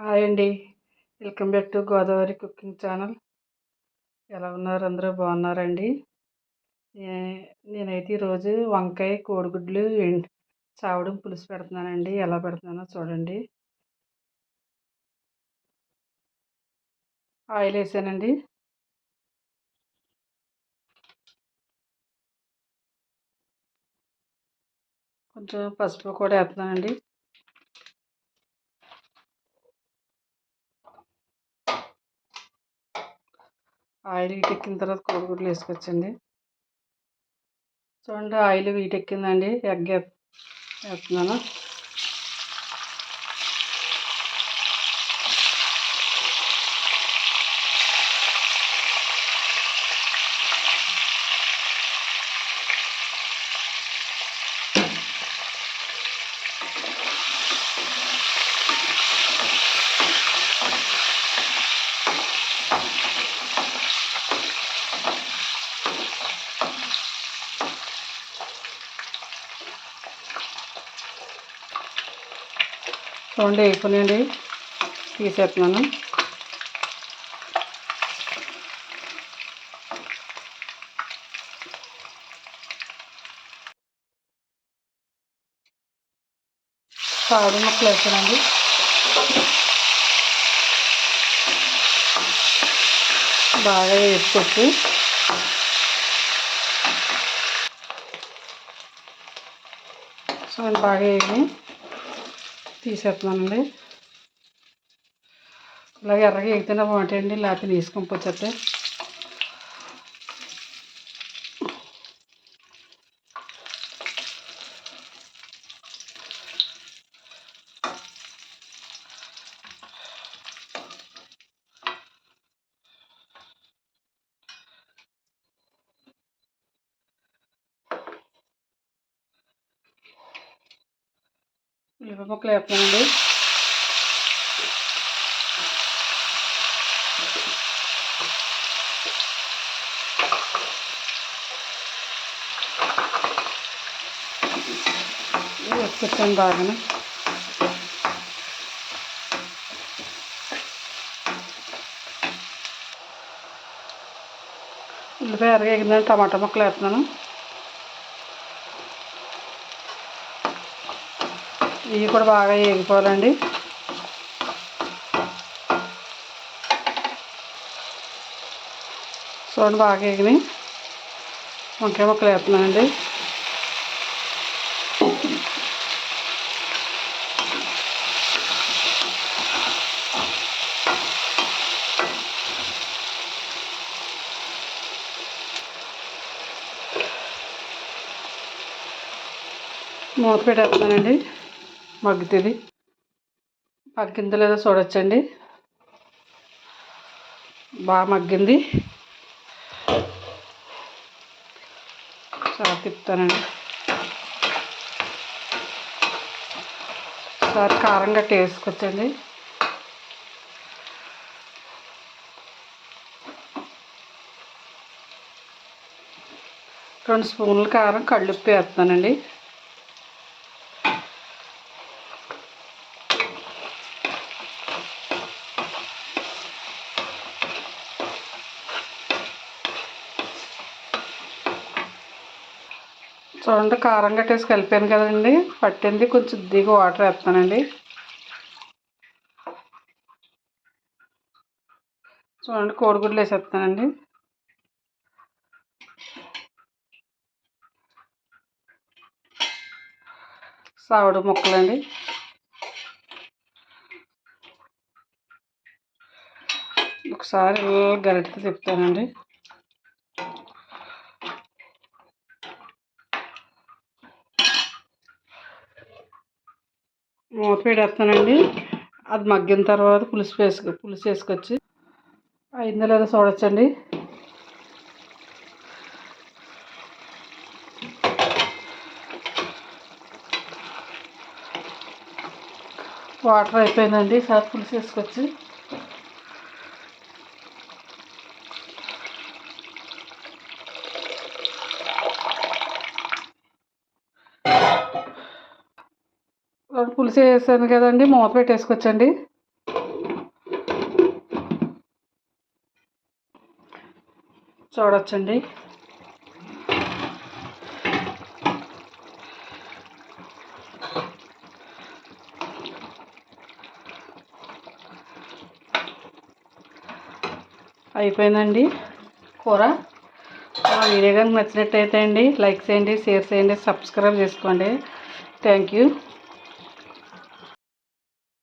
Hi అండి. Welcome back to Godavari cooking channel. ఎలా ఉన్నారు? అందరూ బాగున్నారండి? నే- నేనైతే ఈరోజు వంకాయ కోడిగుడ్లు చావడం పులుసు పెడుతున్నానండి. ఎలా పెడుతున్నానో చూడండి. ఆయిల్ వేసానండి. కొంచెం పసుపు కూడా వేస్తున్నానండి. ఆయిల్ వీటెక్కిన తర్వాత కోడిగుడ్లు వేసుకొచ్చండి చూడండి ఆయిల్ వీటెక్కిందండి ఎగ్ వే- వేస్తున్నాను చూడండి అయిపోయినాయండి. తీసేస్తున్నాను. కాడు ముక్కలు వేసానండి. బాగా వేసుకొచ్చి చూడండి బాగా వేగి తీసేస్తున్నానండి. ఇలాగ ఎర్రగా ఎగితేనే బాగుంటాయండి లేకపోతే తీసుకొని పోతే അല്പം ക്ലേപ്പം കൊണ്ട് വെച്ചിട്ടുണ്ടാകണം വേറെ കഴിക്കുന്നത് ടമാട്ടോ മക്കളേർത്തണം ఇవి కూడా బాగా వేగిపోవాలండి. చూడండి బాగా వేగినాయి. వంకాయ ముక్కలు వేస్తున్నానండి. మూత పెట్టేస్తున్నానండి. మగ్గుతుంది మగ్గిందో లేదో చూడొచ్చండి. బాగా మగ్గింది. చాలా తిప్పుతానండి. సార్ కారం గట్టి వేసుకొచ్చండి రెండు స్పూన్లు కారం కళ్ళుప్పు వేస్తానండి. చూడండి కారం కట్టేసి కలిపాను కదండి. పట్టింది కొంచెం దిగి వాటర్ వేస్తానండి. చూడండి కోడిగుడ్లు వేసేస్తానండి. సావిడి ముక్కలండి. ఒకసారి గరిటతో తిప్పుతానండి. మూత పెడేస్తానండి అది మగ్గిన తర్వాత పులుసు వేసుకు పులుసు వేసుకొచ్చి అయిందో లేదో చూడొచ్చండి. వాటర్ అయిపోయిందండి. సార్ పులుసు వేసుకొచ్చి పులుసు వేసాను కదండి మూత పెట్టేసుకొచ్చండి. చూడొచ్చండి. అయిపోయిందండి కూర. వీడియో కనుక నచ్చినట్టయితే అండి లైక్ చేయండి షేర్ చేయండి సబ్స్క్రైబ్ చేసుకోండి. Thank you.